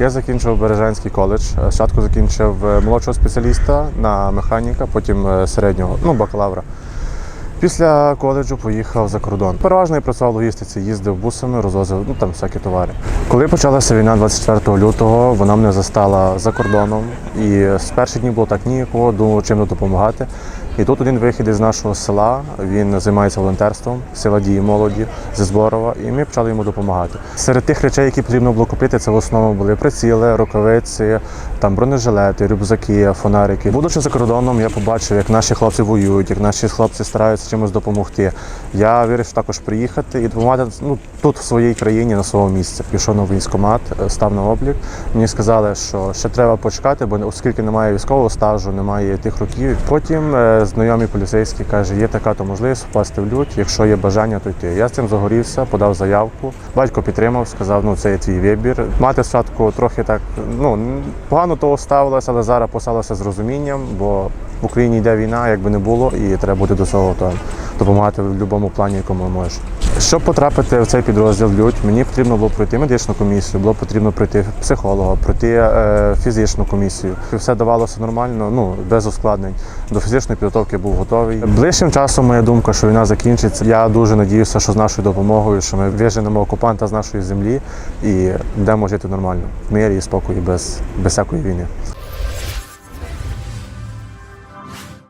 Я закінчив Бережанський коледж. Е, Спочатку закінчив е, молодшого спеціаліста на механіка, потім е, середнього, ну, бакалавра. Після коледжу поїхав за кордон. Переважно я працював в логістиці, їздив бусами, розвозив ну, там всякі товари. Коли почалася війна 24 лютого, вона мене застала за кордоном. І з перших днів було так ніякого, думав, чим допомагати. І тут один вихід із нашого села, він займається волонтерством, села дії молоді зі Зборова, і ми почали йому допомагати. Серед тих речей, які потрібно було купити, це в основному були приціли, рукавиці, там бронежилети, рюкзаки, фонарики. Будучи за кордоном, я побачив, як наші хлопці воюють, як наші хлопці стараються чимось допомогти. Я вирішив також приїхати і допомагати ну, тут, в своїй країні, на своєму місці. Пішов на військкомат, е, став на облік. Мені сказали, що ще треба почекати, бо оскільки немає військового стажу, немає тих років. Потім е, знайомий поліцейський каже, є така то можливість впасти в лють, якщо є бажання, то йти. Я з цим загорівся, подав заявку. Батько підтримав, сказав, ну це є твій вибір. Мати спочатку трохи так ну погано того ставилася, але зараз поставилася з розумінням, бо в Україні йде війна, якби не було, і треба бути до цього готовим. Допомагати в будь-якому плані, якому можеш. Щоб потрапити в цей підрозділ лють, мені потрібно було пройти медичну комісію, було потрібно пройти психолога, пройти е, фізичну комісію. Все давалося нормально, ну без ускладнень. До фізичної підготовки був готовий. Ближчим часом моя думка, що війна закінчиться. Я дуже надіюся, що з нашою допомогою, що ми виженемо окупанта з нашої землі і будемо жити нормально в мирі і спокої без, без всякої війни.